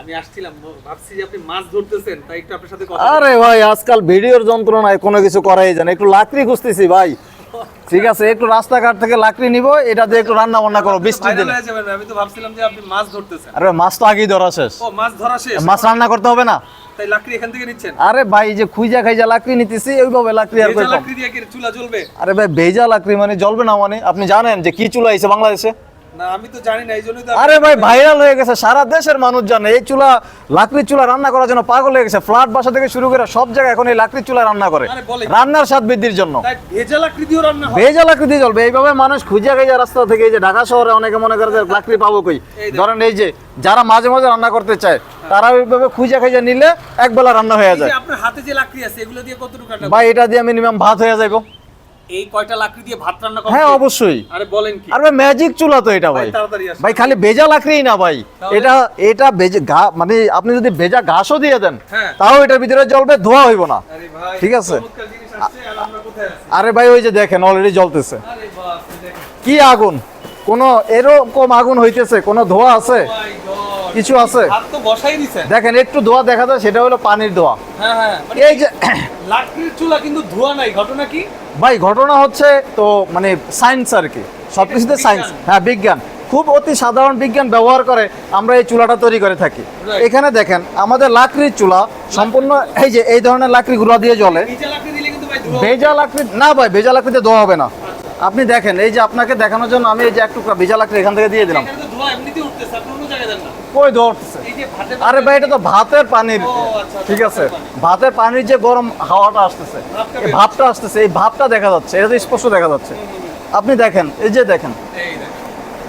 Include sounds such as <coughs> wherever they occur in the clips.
আমি আসছিলাম ভাবছি যে আপনি মাছ ধরতেছেন তাই একটু আপনার সাথে কথা আরে ভাই আজকাল ভিডিওর যন্ত্রণায় কোনো কিছু করাই যায় না। একটু লাকড়ি খুঁজতেছি ভাই। ঠিক আছে একটু রাস্তাঘাট থেকে লাকড়ি নিব এটা দিয়ে একটু রান্না বান্না করো ভাইরাল দিনে। আমি তো ভাবছিলাম যে আপনি মাছ ধরতেছেন। আরে মাছ তো আগেই ধরা শেষ। ও মাছ ধরা শেষ। মাছ রান্না করতে হবে না। তাই লাকড়ি এখান থেকে নিচ্ছেন? আরে ভাই যে খুঁজা খাইজা লাকড়ি নিতেছি ওইভাবে লাকড়ি আর ভেজা লাকড়ি দিয়ে কি চুলা জ্বলবে? আরে ভাই ভেজা লাকড়ি মানে জ্বলবে না মানে? আপনি জানেন যে কি চুলা আইছে বাংলাদেশে? না আমি তো জানি না এই জন্যই তো আরে ভাই ভাইরাল হয়ে গেছে সারা দেশের মানুষ জানে এই চুলা লাকড়ির চুলা রান্না করার জন্য পাগল হয়ে গেছে ফ্ল্যাট বাসা থেকে শুরু করে সব জায়গায় এখন এই লাকড়ির চুলা রান্না করে। আরে বলে রান্নার স্বাদ বৃদ্ধির জন্য। তাই ভেজা লাকড়ি দিয়েও রান্না হয়? ভেজা লাকড়ি দিয়ে চলবে। এইভাবে মানুষ খুঁজে খাইজা রাস্তা থেকে এই যে ঢাকা শহরে অনেকে মনে করে যে লাকড়ি পাবো কই? ধরেন এই যে যারা মাঝে মাঝে রান্না করতে চায় তারা ওইভাবে খুঁজে খাইজা নিলে একবেলা রান্না হয়ে এই যায়। যে আপনার হাতে যে লাকড়ি আছে এগুলো দিয়ে ভাই এটা দিয়ে মিনিমাম ভাত হয়ে যাইবো এই কয়টা লাকড়ি দিয়ে ভাত রান্না করা? হ্যাঁ অবশ্যই। আরে বলেন কি? আর ম্যাজিক চুলা তো এটা ভাই। ভাই খালি ভেজা লাকড়িই না ভাই। এটা এটা ভেজে মানে আপনি যদি ভেজা ঘাসও দিয়ে দেন হ্যাঁ। তাও এটার ভিতরে জ্বলবে ধোয়া হইব না। ঠিক আছে। আর ভাই ওই যে দেখেন অলরেডি জ্বলতেছে। কি আগুন? কোন এরকম আগুন হইতেছে? কোনো ধোয়া আছে? কিছু আছে? দেখেন একটু ধোয়া দেখা যায় সেটা হলো পানির ধোয়া। হ্যাঁ হ্যাঁ। এই যে লাকড়ির চুলা কিন্তু ধোয়া নাই ঘটনা কি? ভাই ঘটনা হচ্ছে তো মানে সায়েন্স আর কি। সবকিছুতে সায়েন্স হ্যাঁ বিজ্ঞান। খুব অতি সাধারণ বিজ্ঞান ব্যবহার করে আমরা এই চুলাটা তৈরি করে থাকি। এখানে দেখেন আমাদের লাকড়ির চুলা সম্পূর্ণ এই যে এই ধরনের লাকড়ি গুঁড়া দিয়ে জ্বলে। ভেজা লাকড়ি না ভাই ভেজা লাকড়িতে ধোয়া হবে না। আপনি দেখেন এই যে আপনাকে দেখানোর জন্য আমি এই যে এক টুকরা ভেজা লাকড়ি এখান থেকে দিয়ে দিলাম। কই ধোয়া উঠতেছে? আরে ভাই এটা তো ভাতের পানির আচ্ছা, ঠিক আছে। ভাতের পানির যে গরম হাওয়াটা আসতেছে এই ভাবটা আসতেছে এই ভাবটা দেখা যাচ্ছে এটা তো স্পষ্ট দেখা যাচ্ছে। আপনি দেখেন এই যে দেখেন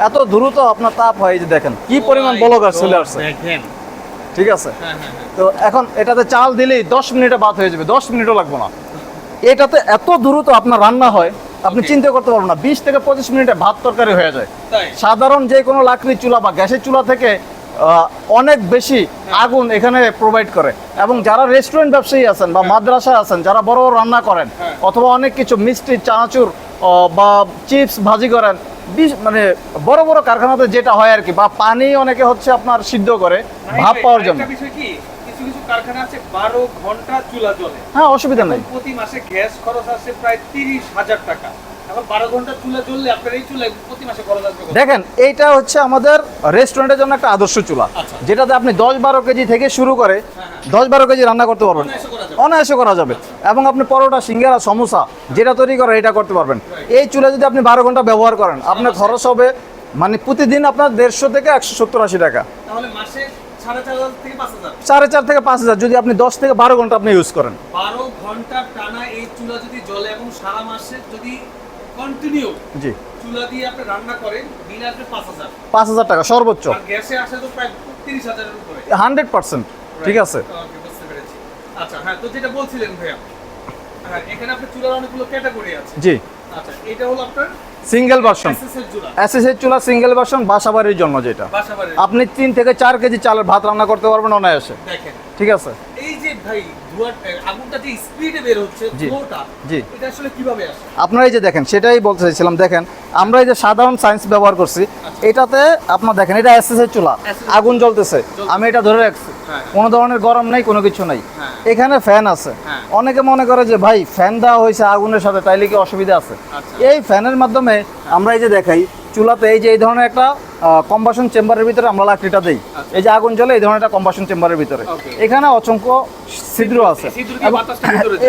এত দ্রুত আপনার তাপ হয় এই যে দেখেন কি পরিমাণ বলক চলে আসছে। ঠিক আছে? হ্যাঁ হ্যাঁ হ্যাঁ। তো এখন এটাতে চাল দিলেই দশ মিনিটে ভাত হয়ে যাবে দশ মিনিটও লাগবে না। এটাতে এত দ্রুত আপনার রান্না হয় আপনি চিন্তা করতে পারবেন না বিশ থেকে পঁচিশ মিনিটে ভাত তরকারি হয়ে যায়। সাধারণ যে কোনো লাকড়ির চুলা বা গ্যাসের চুলা থেকে অনেক বেশি আগুন এখানে প্রোভাইড করে। এবং যারা রেস্টুরেন্ট ব্যবসায়ী আছেন বা মাদ্রাসা আছেন যারা বড় বড় রান্না করেন। অথবা অনেক কিছু মিষ্টি চানাচুর বা চিপস ভাজি করেন মানে বড় বড় কারখানাতে যেটা হয় আর কি বা পানি অনেকে হচ্ছে আপনার সিদ্ধ করে ভাপ পাওয়ার জন্য। কারখানা আছে বারো ঘণ্টা চুলা জ্বলে। হ্যাঁ অসুবিধা নেই। প্রতি মাসে গ্যাস খরচ আসছে প্রায় তিরিশ হাজার টাকা। দেখেন এইটা হচ্ছে আমাদের রেস্টুরেন্টের জন্য একটা আদর্শ চুলা আচ্ছা। যেটাতে আপনি দশ বারো কেজি থেকে শুরু করে দশ বারো কেজি রান্না করতে পারবেন। অনায়াসে করা যাবে। এবং আপনি পরোটা সিঙ্গারা সমোসা যেটা তৈরি করে এটা করতে পারবেন। এই চুলা যদি আপনি বারো ঘণ্টা ব্যবহার করেন আপনার খরচ হবে মানে প্রতিদিন আপনার দেড়শো থেকে একশো সত্তর আশি টাকা। সাড়ে চার থেকে পাঁচ হাজার? যদি আপনি দশ থেকে বারো ঘণ্টা আপনি ইউজ করেন। বারো ঘণ্টা টানা এই চুলা যদি জ্বলে এবং সারা মাসে যদি কন্টিনিউ জি। চুলা দিয়ে আপনি রান্না করেন বিল আসবে পাঁচ হাজার। পাঁচ হাজার টাকা সর্বোচ্চ। আর গ্যাসে আসে তো প্রায় উপরে। হান্ড্রেড পার্সেন্ট ঠিক আছে। ওকে, বুঝতে পেরেছি। আচ্ছা হ্যাঁ তো যেটা বলছিলেন ভাইয়া হ্যাঁ এখানে চুলার অনেকগুলো ক্যাটাগরি আছে। জি। আচ্ছা এটা হলো আপনার সিঙ্গেল ভার্সন এসএসএর চুলা। সিঙ্গেল ভার্সন বাসাবাড়ির জন্য যেটা। আপনি তিন থেকে চার কেজি চালের ভাত রান্না করতে পারবেন অনায়াসে। দেখেন ঠিক আছে এই যে ভাই আগুনটা যে স্পিডে বের হচ্ছে জি। ধোঁয়াটা জি। এটা আসলে কীভাবে আসে আপনারা এই যে দেখেন সেটাই বলতে চাইছিলাম দেখেন আমরা এই যে সাধারণ সায়েন্স ব্যবহার করছি এটাতে আপনার দেখেন এটা এসএস এর চুলা আগুন জ্বলতেছে আমি এটা ধরে রাখছি হ্যাঁ। কোনো ধরনের গরম নেই কোনো কিছু নাই হ্যাঁ। এখানে ফ্যান আছে হ্যাঁ। অনেকে মনে করে যে ভাই ফ্যান দেওয়া হয়েছে আগুনের সাথে তাইলে কি অসুবিধা আছে আচ্ছা। এই ফ্যানের মাধ্যমে আমরা এই যে দেখাই চুলাতে এই যে এই ধরনের একটা কম্বাসন চেম্বারের ভিতরে আমরা লাকড়িটা দেই। আচ্ছা। এই যে আগুন জ্বলে এই ধরনের একটা কম্বাসন চেম্বারের ভিতরে। এখানে অসংখ্য ছিদ্র আছে।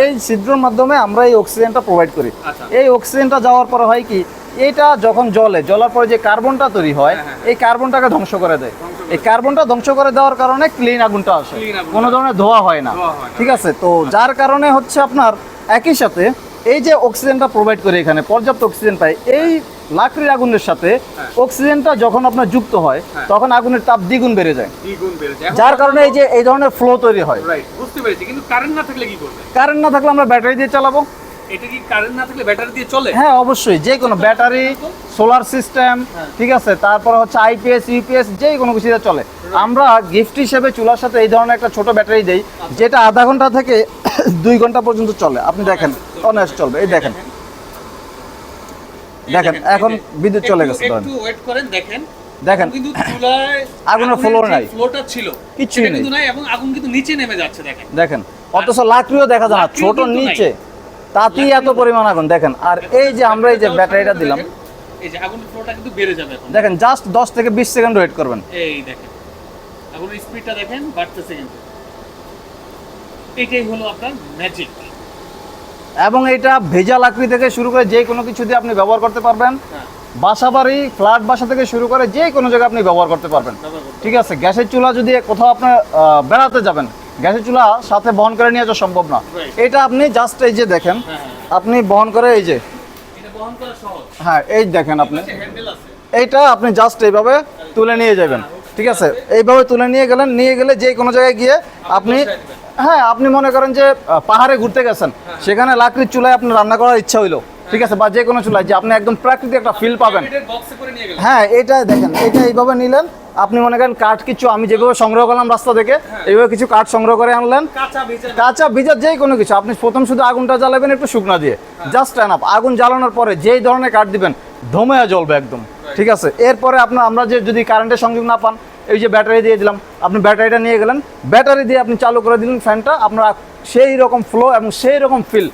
এই ছিদ্রর মাধ্যমে আমরা এই অক্সিজেনটা প্রোভাইড করি। আচ্ছা। এই অক্সিজেনটা যাওয়ার পরে হয় কি? এটা যখন জলে জলার পরে যে কার্বনটা তৈরি হয় হ্যাঁ, হ্যাঁ। এই কার্বনটাকে ধ্বংস করে দেয়। এই কার্বনটা ধ্বংস করে দেওয়ার কারণে ক্লিন আগুনটা আসে। কোনো ধরনের ধোয়া হয় না। ধোঁয়া হয় না। ঠিক আছে? তো যার কারণে হচ্ছে আপনার একই সাথে এই যে অক্সিজেনটা প্রোভাইড করে এখানে পর্যাপ্ত অক্সিজেন পায় এই লাকড়ির আগুনের সাথে হ্যাঁ। অক্সিজেনটা যখন আপনার যুক্ত হয় হ্যাঁ। তখন আগুনের তাপ দ্বিগুণ বেড়ে যায়। দ্বিগুণ বেড়ে যায়। যার কারণে এই যে এই ধরনের ফ্লো তৈরি হয়। রাইট বুঝতে পেরেছি। কিন্তু কারেন্ট না থাকলে কি করবে? কারেন্ট না থাকলে আমরা ব্যাটারি দিয়ে চালাবো। এটা কি কারেন্ট না থাকলে ব্যাটারি দিয়ে চলে? হ্যাঁ অবশ্যই। যে কোনো ব্যাটারি সোলার সিস্টেম ঠিক আছে? তারপর হচ্ছে আইপিএস ইউপিএস যে কোনো কিছু চলে। আমরা গিফট হিসেবে চুলার সাথে এই ধরনের একটা ছোট ব্যাটারি দেই যেটা আধা ঘণ্টা থেকে <coughs> দুই ঘণ্টা পর্যন্ত চলে। আপনি দেখেন অনায়াস চলবে। এই দেখেন। দেখেন এখন বিদ্যুৎ চলে গেছে একটু ওয়েট করেন দেখেন। দেখেন কিন্তু চুলায় আগুনের flow নাই। ফ্লোটা ছিল সেটা নেই। কিন্তু নাই। এবং আগুন কিন্তু নিচে নেমে যাচ্ছে দেখেন। দেখেন অথচ লাকড়িও দেখা যায় না ছোট নিচে। তাতেই এত পরিমাণ আগুন দেখেন। আর এই যে আমরা এই যে ব্যাটারিটা দিলাম। এই যে আগুনের ফ্লোটা কিন্তু বেড়ে যাবে এখন। দেখেন জাস্ট দশ থেকে বিশ সেকেন্ড ওয়েট করবেন। এই দেখেন আগুনের স্পিডটা দেখেন বাড়তেছে কিন্তু। এটাই হলো আপনার ম্যাজিক এবং এটা ভেজা লাকড়ি থেকে শুরু করে যে কোনো কিছু দিয়ে আপনি ব্যবহার করতে পারবেন। হ্যাঁ। বাসা বাড়ি ফ্ল্যাট বাসা থেকে শুরু করে যে কোনো জায়গায় আপনি ব্যবহার করতে পারবেন। ঠিক আছে গ্যাসের চুলা যদি কোথাও আপনার বেড়াতে যাবেন গ্যাসের চুলা সাথে বহন করে নিয়ে যাওয়া সম্ভব না. এটা আপনি জাস্ট এই যে দেখেন হ্যাঁ হ্যাঁ। আপনি বহন করে এই যে হ্যাঁ এই দেখেন আপনি। এইটা আপনি জাস্ট এইভাবে তুলে নিয়ে যাবেন। ঠিক আছে এইভাবে তুলে নিয়ে গেলেন নিয়ে গেলে যে কোনো জায়গায় গিয়ে আপনি। হ্যাঁ আপনি মনে করেন যে পাহাড়ে ঘুরতে গেছেন সেখানে লাকড়ির চুলায় আপনি রান্না করার ইচ্ছা হইল ঠিক আছে? বা যে কোনো চুলায় যে আপনি একদম প্রাকৃতিক একটা ফিল পাবেন। হ্যাঁ এটা দেখেন এটা এইভাবে নিলেন আপনি মনে করেন কাঠ কিছু আমি যেভাবে সংগ্রহ করলাম রাস্তা থেকে এইভাবে কিছু কাঠ সংগ্রহ করে আনলেন। কাঁচা ভেজা ভিজা যেই কোনো কিছু আপনি প্রথম শুধু আগুনটা জ্বালাবেন একটু শুকনা দিয়ে জাস্ট আপ আগুন জ্বালানোর পরে যেই ধরনের কাঠ দিবেন ধোমেয়া জ্বলবে একদম ঠিক আছে? এরপরে আপনার আমরা যে যদি কারেন্টের সংযোগ না পান এই যে ব্যাটারি দিয়ে দিলাম আপনি ব্যাটারিটা নিয়ে গেলেন ব্যাটারি দিয়ে আপনি চালু করে দিলেন ফ্যানটা আপনার সেই রকম ফ্লো এবং সেই রকম ফিল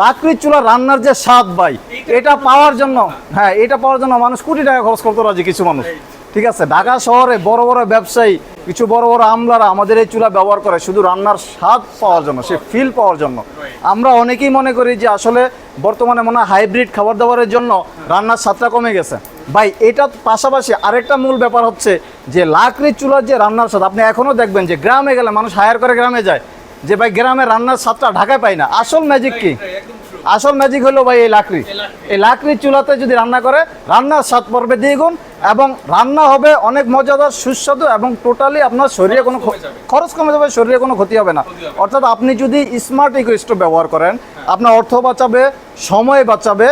রাত্রির চুলা রান্নার যে স্বাদ ভাই এটা পাওয়ার জন্য হ্যাঁ এটা পাওয়ার জন্য মানুষ কোটি টাকা খরচ করতে রাজি কিছু মানুষ। ঠিক আছে, ঢাকা শহরে বড় বড় ব্যবসায়ী, কিছু বড় বড় আমলারা আমাদের এই চুলা ব্যবহার করে, শুধু রান্নার স্বাদ পাওয়ার জন্য, সে ফিল পাওয়ার জন্য। আমরা অনেকেই মনে করি যে আসলে বর্তমানে মনে হয় হাইব্রিড খাবার দাবারের জন্য রান্নার স্বাদটা কমে গেছে। ভাই, এটা পাশাপাশি আরেকটা মূল ব্যাপার হচ্ছে যে লাকড়ির চুলার যে রান্নার স্বাদ, আপনি এখনও দেখবেন যে গ্রামে গেলে মানুষ হায়ার করে গ্রামে যায়, যে ভাই গ্রামে রান্নার স্বাদটা ঢাকায় পায় না। আসল ম্যাজিক কি। আসল ম্যাজিক হলো ভাই এই লাকড়ি। এই লাকড়ি। লাকড়ির চুলাতে যদি রান্না করে রান্নার স্বাদ পড়বে দ্বিগুণ এবং রান্না হবে অনেক মজাদার সুস্বাদু এবং টোটালি আপনার শরীরে কোনো। খরচ কমে যাবে। শরীরে কোনো ক্ষতি হবে না। অর্থাৎ আপনি যদি স্মার্ট ইকো স্টোভ ব্যবহার করেন আপনার অর্থ বাঁচাবে সময় বাঁচাবে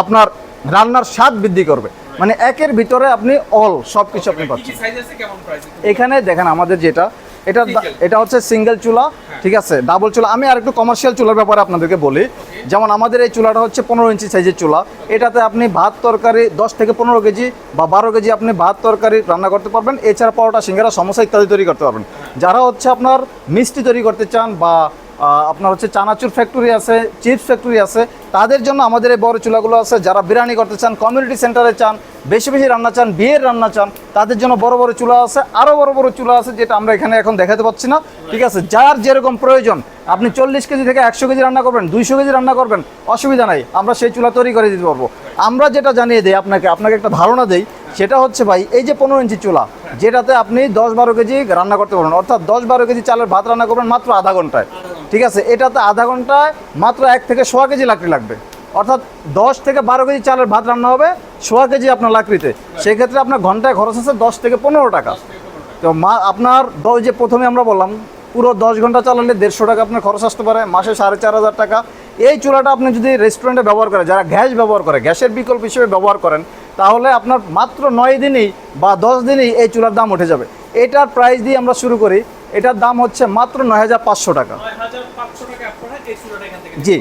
আপনার রান্নার স্বাদ বৃদ্ধি করবে। মানে একের ভিতরে আপনি অল সব কিছু আপনি পাচ্ছেন। কেমন প্রাইস এখানে দেখেন আমাদের যেটা এটা এটা হচ্ছে সিঙ্গেল চুলা ঠিক আছে? ডাবল চুলা। আমি আর একটু কমার্শিয়াল চুলার ব্যাপারে আপনাদেরকে বলি। যেমন আমাদের এই চুলাটা হচ্ছে পনেরো ইঞ্চি সাইজের চুলা। এটাতে আপনি ভাত তরকারি দশ থেকে পনেরো কেজি বা বারো কেজি আপনি ভাত তরকারি রান্না করতে পারবেন। এছাড়া পরোটা সিঙ্গারা সমস্যা ইত্যাদি তৈরি করতে পারবেন। যারা হচ্ছে আপনার মিষ্টি তৈরি করতে চান বা আপনার হচ্ছে চানাচুর ফ্যাক্টরি আছে চিপস ফ্যাক্টরি আছে। তাদের জন্য আমাদের এই বড় চুলাগুলো আছে। যারা বিরিয়ানি করতে চান কমিউনিটি সেন্টারে চান, বেশি বেশি রান্না চান, বিয়ের রান্না চান, তাদের জন্য বড় বড় চুলা আছে। আরও বড় বড় চুলা আছে যেটা আমরা এখানে এখন দেখাতে পাচ্ছি না। ঠিক আছে, যার যেরকম প্রয়োজন, আপনি চল্লিশ কেজি থেকে একশো কেজি রান্না করবেন, দুইশো কেজি রান্না করবেন, অসুবিধা নাই। আমরা সেই চুলা তৈরি করে দিতে পারব। আমরা যেটা জানিয়ে দিই আপনাকে আপনাকে একটা ধারণা দেই, সেটা হচ্ছে ভাই, এই যে পনেরো ইঞ্চি চুলা, যেটাতে আপনি দশ বারো কেজি রান্না করতে পারবেন। অর্থাৎ দশ বারো কেজি চালের ভাত রান্না করবেন মাত্র আধা ঘন্টায়। ঠিক আছে, এটাতে আধা ঘন্টায় মাত্র এক থেকে সোয়া কেজি লাকড়ি লাগবে। অর্থাৎ দশ থেকে বারো কেজি চালের ভাত রান্না হবে সোয়া কেজি আপনার লাকড়িতে। সেক্ষেত্রে আপনার ঘন্টায় খরচ আছে দশ থেকে পনেরো টাকা। তো মা, আপনার দ- যে প্রথমে আমরা বললাম, পুরো দশ ঘণ্টা চালালে দেড়শো টাকা আপনার খরচ আসতে পারে, মাসে সাড়ে চার হাজার টাকা। এই চুলাটা আপনি যদি রেস্টুরেন্টে ব্যবহার করেন, যারা গ্যাস ব্যবহার করে, গ্যাসের বিকল্প হিসেবে ব্যবহার করেন, তাহলে আপনার মাত্র নয় দিনেই বা দশ দিনেই এই চুলার দাম উঠে যাবে। এটার প্রাইস দিয়ে আমরা শুরু করি, এটার দাম হচ্ছে মাত্র নয় হাজার পাঁচশো টাকা। জি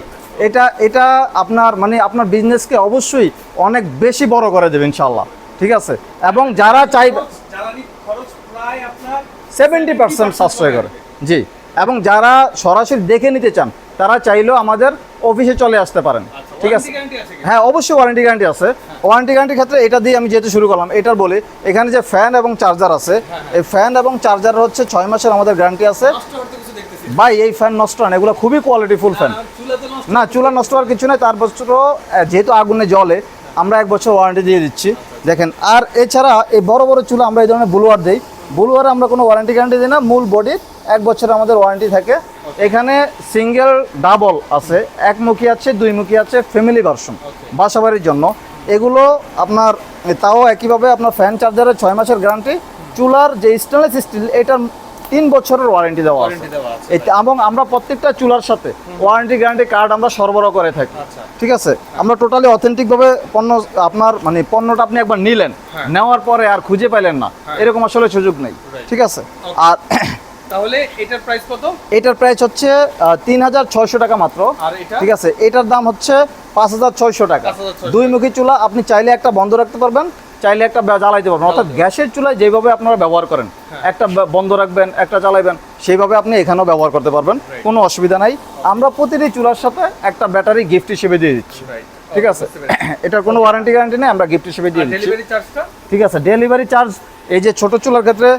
এটা এটা আপনার মানে আপনার বিজনেসকে অবশ্যই অনেক বেশি বড় করে দেবে ইনশাল্লাহ ঠিক আছে? এবং যারা আপনার সেভেন্টি পার্সেন্ট সাশ্রয় করে। জি এবং যারা সরাসরি দেখে নিতে চান তারা চাইলেও আমাদের অফিসে চলে আসতে পারেন। আচ্ছা, ঠিক আছে? হ্যাঁ অবশ্যই ওয়ারেন্টি গ্যারান্টি আছে। ওয়ারেন্টি গ্যারান্টির ক্ষেত্রে এটা দিয়ে আমি যেহেতু শুরু করলাম এটার বলি এখানে যে ফ্যান এবং চার্জার আছে এই ফ্যান এবং চার্জার হচ্ছে ছয় মাসের আমাদের গ্যারান্টি আছে। ভাই এই ফ্যান নষ্ট হয় না এগুলো খুবই কোয়ালিটিফুল ফ্যান না চুলা নষ্ট হওয়ার কিছু নেই তার বছরও আহ, যেহেতু আগুনে জলে আমরা এক বছর ওয়ারেন্টি দিয়ে দিচ্ছি। দেখেন আর এছাড়া এই বড় বড় চুলা আমরা এই ধরনের ব্লুয়ার দিই। ব্লুয়ারে আমরা কোনো ওয়ারেন্টি গ্যারান্টি দিই না মূল বডির এক বছর আমাদের ওয়ারেন্টি থাকে। এখানে সিঙ্গেল ডাবল আছে একমুখী আছে দুইমুখী আছে ফ্যামিলি ভার্সন বাসাবাড়ির জন্য। এগুলো আপনার তাও একইভাবে আপনার ফ্যান চার্জারের ছয় মাসের গ্যারান্টি চুলার যে স্টেনলেস স্টিল এটার তিন বছরের ওয়ারেন্টি দেওয়া আছে। এবং আমরা প্রত্যেকটা চুলার সাথে ওয়ারেন্টি গ্যারান্টি কার্ড আমরা সরবরাহ করে থাকি। আচ্ছা। ঠিক আছে? আমরা টোটালি অথেন্টিক ভাবে পণ্য আপনার মানে পণ্যটা আপনি একবার নিলেন হ্যাঁ। নেওয়ার পরে আর খুঁজে পাইলেন না। হ্যাঁ। এরকম আসলে সুযোগ নেই। ঠিক আছে? আর তাহলে এটার প্রাইস কত? এটার প্রাইস হচ্ছে তিন হাজার ছয়শো টাকা মাত্র। ঠিক আছে? এটার দাম হচ্ছে পাঁচ হাজার ছয়শো টাকা। 5,600 দুই মুখী চুলা আপনি চাইলে একটা বন্ধ রাখতে পারবেন। চাইলে একটা জ্বালাইতে পারবেন। অর্থাৎ গ্যাসের চুলায় যেভাবে আপনারা ব্যবহার করেন একটা বন্ধ রাখবেন একটা চালাইবেন সেইভাবে আপনি এখানেও ব্যবহার করতে পারবেন। কোনো অসুবিধা নাই। আমরা প্রতিটি চুলার সাথে একটা ব্যাটারি গিফট হিসেবে দিয়ে দিচ্ছি। ঠিক আছে? <coughs> এটার কোনো ওয়ারেন্টি গ্যারান্টি নেই আমরা গিফট হিসেবে দিয়ে দিচ্ছি। ঠিক আছে? ডেলিভারি চার্জ এই যে ছোট চুলার ক্ষেত্রে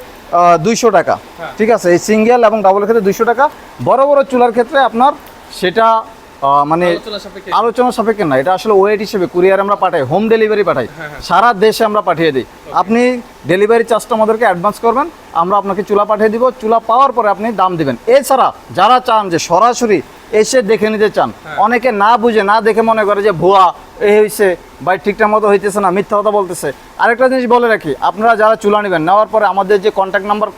দুইশো টাকা। হ্যাঁ। ঠিক আছে? এই সিঙ্গেল এবং ডাবলের ক্ষেত্রে দুইশো টাকা। বড় বড় চুলার ক্ষেত্রে আপনার সেটা মানে আলোচনা সাপেক্ষে। না এটা আসলে ওয়েট হিসেবে কুরিয়ার আমরা পাঠাই হোম ডেলিভারি পাঠাই। হ্যাঁ, সারা দেশে আমরা পাঠিয়ে দিই। আপনি ডেলিভারি চার্জটা আমাদেরকে অ্যাডভান্স করবেন আমরা আপনাকে চুলা পাঠিয়ে দিব চুলা পাওয়ার পরে আপনি দাম দিবেন। এছাড়া যারা চান যে সরাসরি এসে দেখে নিতে চান হ্যাঁ। অনেকে না বুঝে না দেখে মনে করে যে ভুয়া এই হয়েছে বা ঠিকঠাক মতো হইতেছে না মিথ্যা কথা বলতেছে। আরেকটা জিনিস বলে রাখি আপনারা যারা চুলা নেবেন নেওয়ার পরে আমাদের যে কন্ট্যাক্ট নাম্বার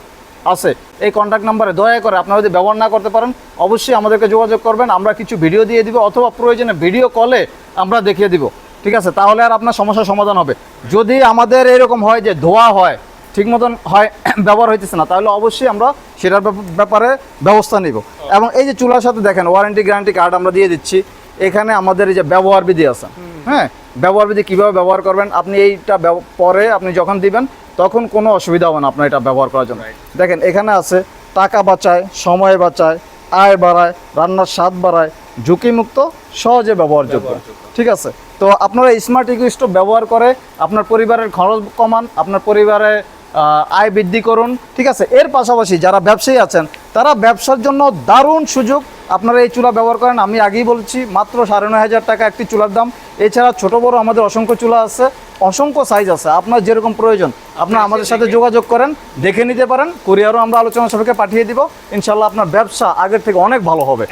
আছে। এই কন্ট্যাক্ট নাম্বারে দয়া করে আপনারা যদি ব্যবহার না করতে পারেন, অবশ্যই আমাদেরকে যোগাযোগ করবেন, আমরা কিছু ভিডিও দিয়ে দিব অথবা প্রয়োজনে ভিডিও কলে আমরা দেখিয়ে দিব। ঠিক আছে? তাহলে আর আপনার সমস্যার সমাধান হবে। যদি আমাদের এরকম হয় যে ধোয়া হয়, ঠিক মতন হয়, <coughs> ব্যবহার হইতেছে না, তাহলে অবশ্যই আমরা সেটার ব্যাপ- ব্যাপারে ব্যবস্থা নিব। এবং এই যে চুলার সাথে দেখেন ওয়ারেন্টি গ্যারান্টি কার্ড আমরা দিয়ে দিচ্ছি। এখানে আমাদের এই যে ব্যবহার বিধি আছে। হ্যাঁ? ব্যবহার বিধি কীভাবে ব্যবহার করবেন আপনি এইটা পরে আপনি যখন দিবেন তখন কোনো অসুবিধা হবে না আপনার এটা ব্যবহার করার জন্য। দেখেন এখানে আছে টাকা বাঁচায় সময় বাঁচায় আয় বাড়ায় রান্নার স্বাদ বাড়ায় ঝুঁকিমুক্ত সহজে ব্যবহারযোগ্য। ঠিক আছে? তো আপনারা স্মার্ট ইকো স্টোভ ব্যবহার করে আপনার পরিবারের খরচ কমান আপনার পরিবারে আয় বৃদ্ধি করুন, ঠিক আছে? এর পাশাপাশি যারা ব্যবসায়ী আছেন, তারা ব্যবসার জন্য দারুণ সুযোগ আপনারা এই চুলা ব্যবহার করেন। আমি আগেই বলছি, মাত্র সাড়ে নয় হাজার টাকা একটি চুলার দাম। এছাড়া ছোট বড় আমাদের অসংখ্য চুলা আছে, অসংখ্য সাইজ আছে। আপনার যেরকম প্রয়োজন, আপনার আমাদের সাথে যোগাযোগ করেন, দেখে নিতে পারেন কুরিয়ারও আমরা আলোচনা সবাইকে পাঠিয়ে দিব। ইনশাল্লাহ আপনার ব্যবসা আগের থেকে অনেক ভালো হবে।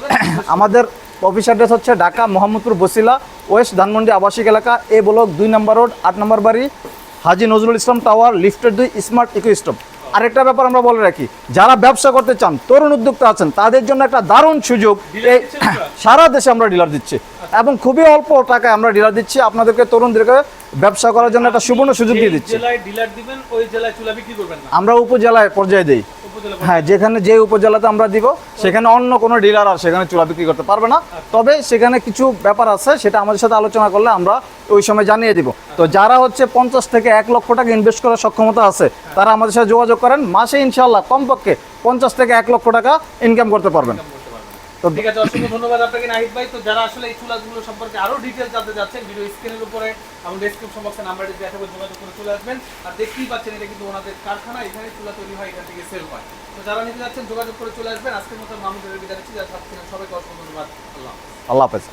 <coughs> আমাদের অফিস অ্যাড্রেস হচ্ছে ঢাকা মোহাম্মদপুর বসিলা, ওয়েস্ট ধানমন্ডি আবাসিক এলাকা, এ ব্লক দুই নম্বর রোড, আট নম্বর বাড়ি হাজি নজরুল ইসলাম টাওয়ার লিফটের দুই স্মার্ট ইকো আর একটা ব্যাপার আমরা বলে রাখি যারা ব্যবসা করতে চান তরুণ উদ্যোক্তা আছেন তাদের জন্য একটা দারুণ সুযোগ এই <laughs> সারা দেশে আমরা ডিলার দিচ্ছি। এবং খুবই অল্প টাকায় আমরা ডিলার দিচ্ছি আপনাদেরকে তরুণদেরকে ব্যবসা করার জন্য একটা সুবর্ণ সুযোগ দিয়ে দিচ্ছি। আমরা উপজেলায় পর্যায়ে দিই। হ্যাঁ যেখানে যে উপজেলাতে আমরা দিব, সেখানে অন্য কোনো ডিলার আর সেখানে চুলা বিক্রি করতে পারবে না। তবে সেখানে কিছু ব্যাপার আছে, সেটা আমাদের সাথে আলোচনা করলে আমরা ওই সময় জানিয়ে দিব। তো যারা হচ্ছে পঞ্চাশ থেকে এক লক্ষ টাকা ইনভেস্ট করার সক্ষমতা আছে, তারা আমাদের সাথে যোগাযোগ করেন। মাসে ইনশাল্লাহ কমপক্ষে পঞ্চাশ থেকে এক লক্ষ টাকা ইনকাম করতে পারবেন। তো ঠিক আছে অসংখ্য ধন্যবাদ আপনাকে নাহিদ ভাই। তো যারা আসলে এই চুলাগুলো সম্পর্কে আরও ডিটেল জানতে যাচ্ছেন ভিডিও স্ক্রিনের উপরে এবং ডেসক্রিপশন বক্সে নাম্বারটি দেওয়া থাকবে যোগাযোগ করে চলে আসবেন। আর দেখতেই পাচ্ছেন এটা কিন্তু ওনাদের কারখানা এখানে চুলা তৈরি হয় এখান থেকে সেল হয়। তো যারা নিতে যাচ্ছেন যোগাযোগ করে চলে আসবেন। আজকের মতো মামুদের বিদায় নিচ্ছি যারা সাথে ছিলেন সবাইকে অসংখ্য ধন্যবাদ। আল্লাহ আল্লাহ হাফেজ।